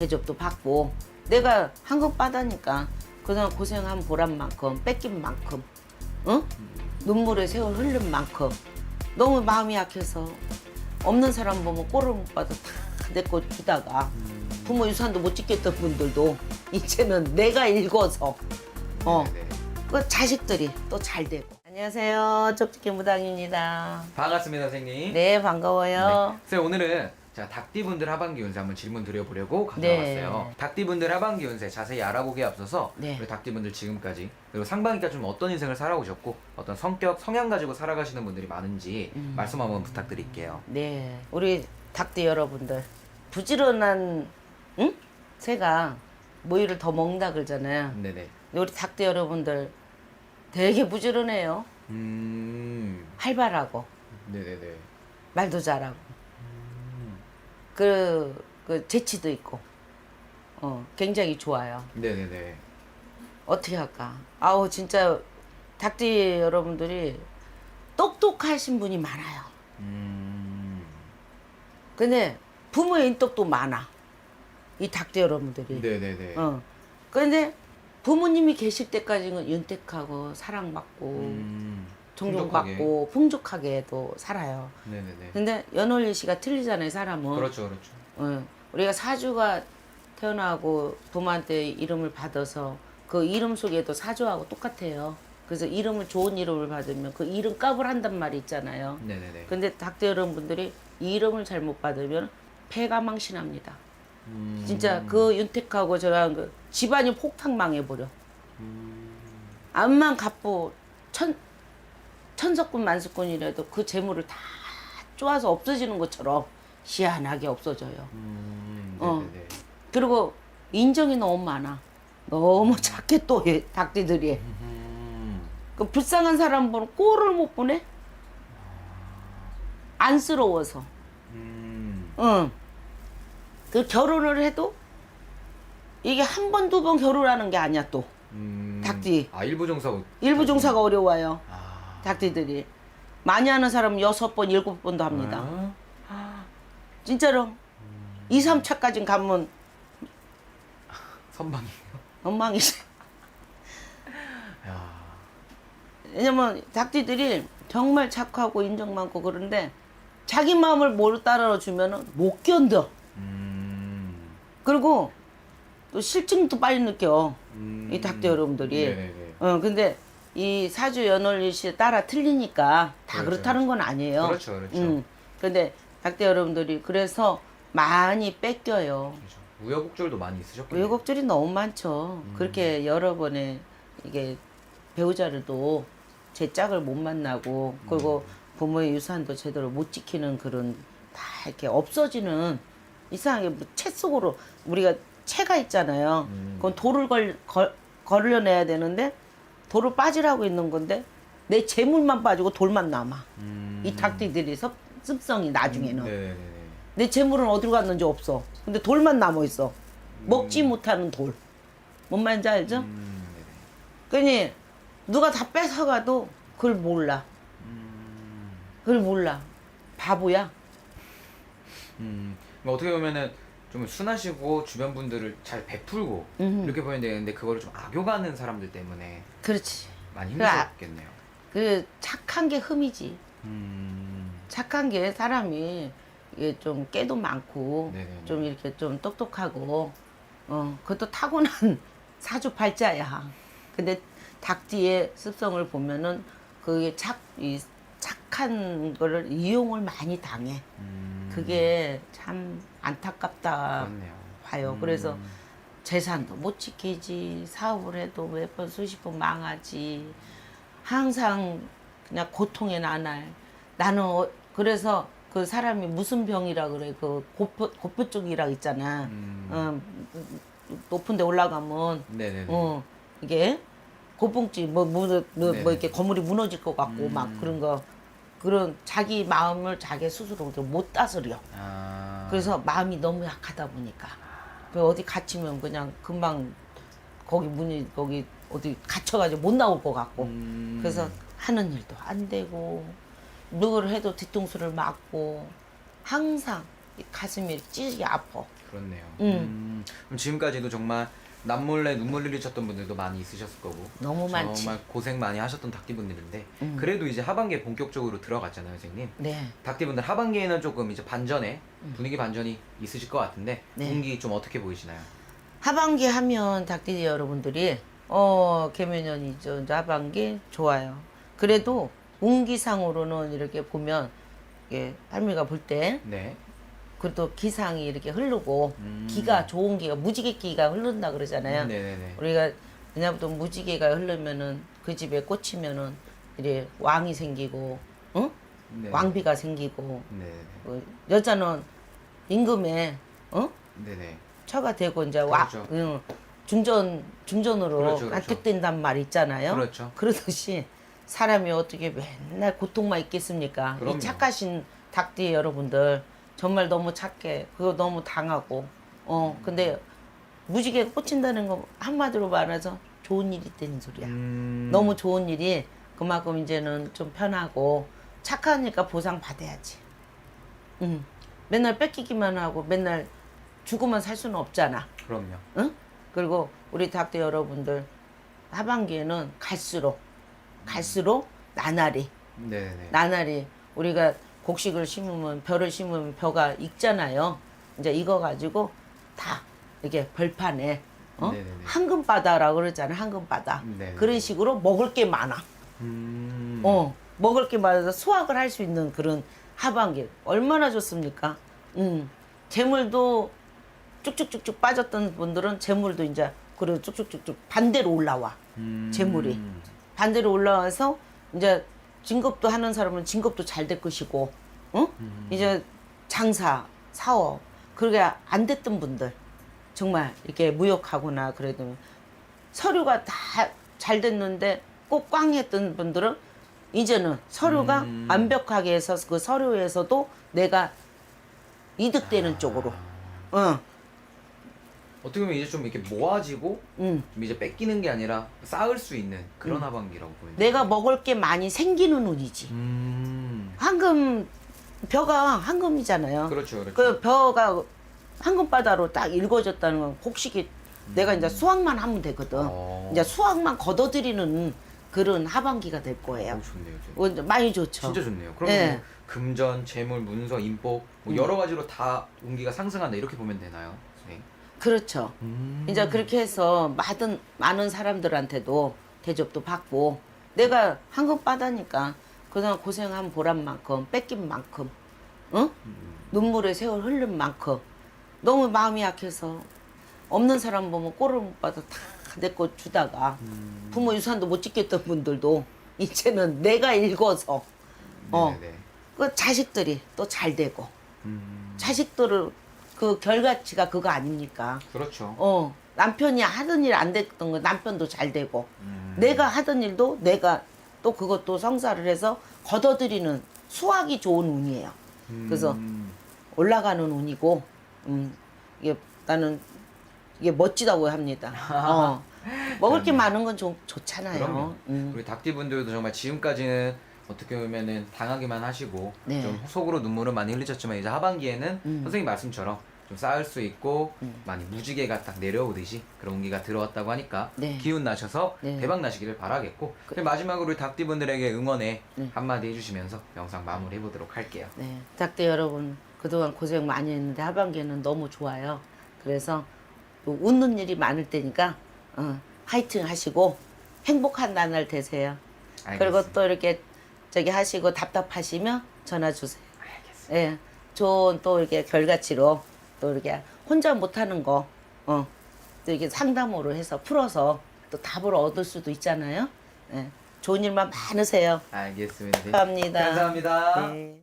대접도 받고 내가 한국 바다니까 그동안 고생한 보람 만큼 뺏긴 만큼 응? 눈물의 세월 흘린 만큼 너무 마음이 약해서 없는 사람 보면 꼴을 못 받아 다내거 주다가 부모 유산도 못 짓겠던 분들도 이제는 내가 읽어서 어. 네. 그 자식들이 또 잘 되고 안녕하세요 쪽집게 무당입니다 반갑습니다, 선생님. 네 반가워요 네. 선생님, 오늘은 제가 닭띠분들 하반기 운세 한번 질문 드려보려고 네. 가져왔어요. 닭띠분들 하반기 운세 자세히 알아보기에 앞서서 네. 우리 닭띠분들 지금까지 그리고 상반기까지 좀 어떤 인생을 살아오셨고 어떤 성격, 성향 가지고 살아가시는 분들이 많은지 음. 말씀 한번 부탁드릴게요. 네, 우리 닭띠 여러분들 부지런한 응? 새가 모이를 더 먹는다 그러잖아요. 네네. 근데 우리 닭띠 여러분들 되게 부지런해요. 음. 활발하고 네네네. 말도 잘하고 그, 그 재치도 있고 어 굉장히 좋아요. 네네네. 어떻게 할까? 아우 진짜 닭띠 여러분들이 똑똑하신 분이 많아요. 음. 근데 부모의 인덕도 많아. 이 닭띠 여러분들이. 네네네. 어. 그런데 부모님이 계실 때까지는 윤택하고 사랑받고 음. 존경받고 풍족하게 도 살아요. 네네네. 근데 연월일 씨가 틀리잖아요, 사람은. 그렇죠, 그렇죠. 어. 우리가 사주가 태어나고 부모한테 이름을 받아서 그 이름 속에도 사주하고 똑같아요. 그래서 이름을 좋은 이름을 받으면 그 이름 값을 한단 말이 있잖아요. 네네네. 근데 닭대 여러분들이 이 이름을 잘못 받으면 폐가 망신합니다. 음. 진짜 그 윤택하고 저랑 그 집안이 폭탄 망해버려. 음. 암만 갚고 천 천석군 만석군이라도 그 재물을 다 쪼아서 없어지는 것처럼 희한하게 없어져요. 음. 어. 네네네. 그리고 인정이 너무 많아. 너무 작게 또 해, 닭띠들이. 음. 그 불쌍한 사람 보는 꼴을 못 보네. 안쓰러워서. 음. 응. 그 결혼을 해도 이게 한 번, 두 번 결혼하는 게 아니야 또. 음. 닭띠. 아 일부 종사. 일부 종사가 어려워요. 아. 닭띠들이. 많이 하는 사람은 여섯 번, 일곱 번도 합니다. 아. 진짜로. 이, 삼차까지 가면 선방이. 엉망이지. 야. 왜냐면 닭띠들이 정말 착하고 인정 많고 그런데 자기 마음을 못 따라 주면은 못 견뎌. 음. 그리고 또 실증도 빨리 느껴. 음. 이 닭띠 여러분들이. 네네네. 어, 근데 이 사주 연월일시에 따라 틀리니까 다 그렇죠, 그렇다는 건 아니에요. 그렇죠, 그렇죠. 음. 근데 닭띠 여러분들이 그래서 많이 뺏겨요. 그렇죠. 우여곡절도 많이 있으셨군요. 외국들이 너무 많죠. 음. 그렇게 여러 번의 이게 배우자를도 제 짝을 못 만나고 그리고 음. 부모의 유산도 제대로 못 지키는 그런 다 이렇게 없어지는 이상하게 뭐채 속으로 우리가 채가 있잖아요. 음. 그건 돌을 걸, 걸 걸려내야 되는데 돌을 빠지라고 있는 건데 내 재물만 빠지고 돌만 남아. 음. 이 닭띠들이 섭, 습성이 나중에는 네네네. 내 재물은 어디로 갔는지 없어. 근데 돌만 남아 있어. 먹지 못하는 돌. 뭔 말인지 알죠? 음. 네네. 그러니 누가 다 뺏어가도 그걸 몰라. 음. 그걸 몰라. 바보야. 음. 그러니까 어떻게 보면은 좀 순하시고 주변 분들을 잘 베풀고 음. 이렇게 보여야 되는데 그거를 좀 악용하는 사람들 때문에 그렇지. 많이 그래, 아- 힘드셨겠네요. 그 착한 게 흠이지. 음. 착한 게 사람이 이게 좀 깨도 많고 네네네. 좀 이렇게 좀 똑똑하고 어 그것도 타고난 사주 팔자야. 근데 닭띠의 습성을 보면은 그게 착 이 착한 거를 이용을 많이 당해. 음. 그게 참 안타깝다 그렇네요. 봐요. 음. 그래서 재산도 못 지키지 사업을 해도 몇 번 수십 번 망하지 항상 그냥 고통의 나날 나는 어- 그래서 그 사람이 무슨 병이라 그래 그 고표 고표 쪽이라 있잖아 음. 어, 높은 데 올라가면 네네네. 어 이게 고풍지 뭐, 뭐, 뭐, 뭐. 이렇게 건물이 무너질 것 같고 음. 막 그런 거 그런 자기 마음을 자기 스스로 못 다스려 아. 그래서 마음이 너무 약하다 보니까 그 어디 갇히면 그냥 금방 거기 문이 거기 어디 갇혀가지고 못 나올 것 같고 음. 그래서 하는 일도 안 되고 누구를 해도 뒤통수를 맞고 항상 이 가슴이 찌르게 아파 그렇네요. 음. 음, 그럼 지금까지도 정말 남몰래 눈물 흘리셨던 분들도 많이 있으셨을 거고 너무 많지. 정말 고생 많이 하셨던 닭띠분들인데 음. 그래도 이제 하반기에 본격적으로 들어갔잖아요, 선생님. 네. 닭띠분들 하반기에는 조금 이제 반전에 분위기 반전이 있으실 것 같은데 음. 네. 분기 좀 어떻게 보이시나요? 하반기 하면 닭띠 여러분들이 어 개면연이죠. 이제 하반기 좋아요. 그래도 운기상으로는 이렇게 보면 이게 할미가 볼 때 네. 그래도 기상이 이렇게 흐르고 음. 기가 좋은 기가 무지개 기가 흐른다 그러잖아요. 네네네. 우리가 왜냐부터 무지개가 흐르면은 그 집에 꽂히면은 이제 왕이 생기고, 응? 네. 왕비가 생기고, 네네. 어, 여자는 임금에, 어? 네네. 처가 되고 이제 와, 그렇죠. 응, 중전 중전으로 그렇죠, 그렇죠. 간택된단 말 있잖아요. 그렇죠. 그러듯이 사람이 어떻게 맨날 고통만 있겠습니까? 그럼요. 이 착하신 닭띠 여러분들 정말 너무 착해. 그거 너무 당하고. 어, 근데 무지개 꽂힌다는 거 한마디로 말해서 좋은 일이 있다는 소리야. 음. 너무 좋은 일이 그만큼 이제는 좀 편하고 착하니까 보상 받아야지. 응. 맨날 뺏기기만 하고 맨날 주고만 살 수는 없잖아. 그럼요. 응? 그리고 우리 닭대 여러분들 하반기에는 갈수록 갈수록 나날이 네네. 나날이 우리가 곡식을 심으면 벼를 심으면 벼가 익잖아요. 이제 이거 가지고 다 이렇게 벌판에 어? 네네네. 황금바다라고 그러잖아. 황금바다. 네네. 그런 식으로 먹을 게 많아. 음. 어, 먹을 게 많아서 수확을 할 수 있는 그런 하반기 얼마나 좋습니까? 음, 재물도 쭉쭉쭉쭉 빠졌던 분들은 재물도 이제 그래도 쭉쭉쭉쭉 반대로 올라와. 음. 재물이. 반대로 올라와서 이제 진급도 하는 사람은 진급도 잘 될 것이고, 어? 음. 이제 장사, 사업, 그러게 안 됐던 분들, 정말 이렇게 무역하거나 그래도 서류가 다 잘 됐는데 꼭 꽝 했던 분들은 이제는 서류가 음. 완벽하게 해서 그 서류에서도 내가 이득되는 아. 쪽으로, 어, 어떻게 보면 이제 좀 이렇게 모아지고 음. 좀 이제 뺏기는 게 아니라 쌓을 수 있는 그런 하반기라고 보이네요. 내가 먹을 게 많이 생기는 운이지. 음. 황금 벼가 황금이잖아요. 그렇죠, 그렇죠. 그 벼가 황금바다로 딱 일궈졌다는 건 곡식이 내가 이제 수확만 하면 되거든. 어. 이제 수확만 걷어들이는 그런 하반기가 될 거예요. 어, 좋네요. 좋네요. 어, 많이 좋죠. 진짜 좋네요. 그러면 예. 뭐 금전, 재물, 문서, 인복 뭐 음. 여러 가지로 다 운기가 상승한다 이렇게 보면 되나요, 선생님? 그렇죠. 음. 이제 그렇게 해서 많은 많은 사람들한테도 대접도 받고 내가 황금바다니까 그동안 고생한 보람만큼 뺏긴 만큼 응? 눈물의 세월 흐른 만큼 너무 마음이 약해서 없는 사람 보면 꼴을 못 받아 다 내 거 주다가 부모 유산도 못 지켰던 분들도 이제는 내가 읽어서 어. 네네. 그 자식들이 또 잘 되고 음. 자식들을 그 결과치가 그거 아닙니까? 그렇죠. 어 남편이 하던 일 안 됐던 거 남편도 잘 되고 음. 내가 하던 일도 내가 또 그것도 성사를 해서 걷어들이는 수확이 좋은 운이에요. 그래서 음. 올라가는 운이고 음 이게 나는 이게 멋지다고 합니다. 어 먹을 게 많은 건좀 좋잖아요. 그럼요. 음. 우리 닭띠분들도 정말 지금까지는 어떻게 보면은 당하기만 하시고 네. 좀 속으로 눈물은 많이 흘리셨지만 이제 하반기에는 음. 선생님 말씀처럼 좀 쌓을 수 있고 많이 무지개가 딱 내려오듯이 그런 운기가 들어왔다고 하니까 네. 기운 나셔서 네. 그 대박 나시기를 바라겠고 그럼 마지막으로 우리 닭띠분들에게 응원에 네. 한마디 해주시면서 영상 마무리 해보도록 할게요. 네, 닭대 여러분 그동안 고생 많이 했는데 하반기에는 너무 좋아요. 그래서 또 웃는 일이 많을 테니까 어, 화이팅 하시고 행복한 나날 되세요. 그리고 알겠습니다. 또 이렇게 저기 하시고 답답하시면 전화 주세요. 알겠습니다. 예, 좋은 또 이렇게 결과치로 또 이렇게 혼자 못하는 거, 어, 또 이렇게 상담으로 해서 풀어서 또 답을 얻을 수도 있잖아요. 예, 좋은 일만 많으세요. 알겠습니다. 감사합니다. 감사합니다. 네.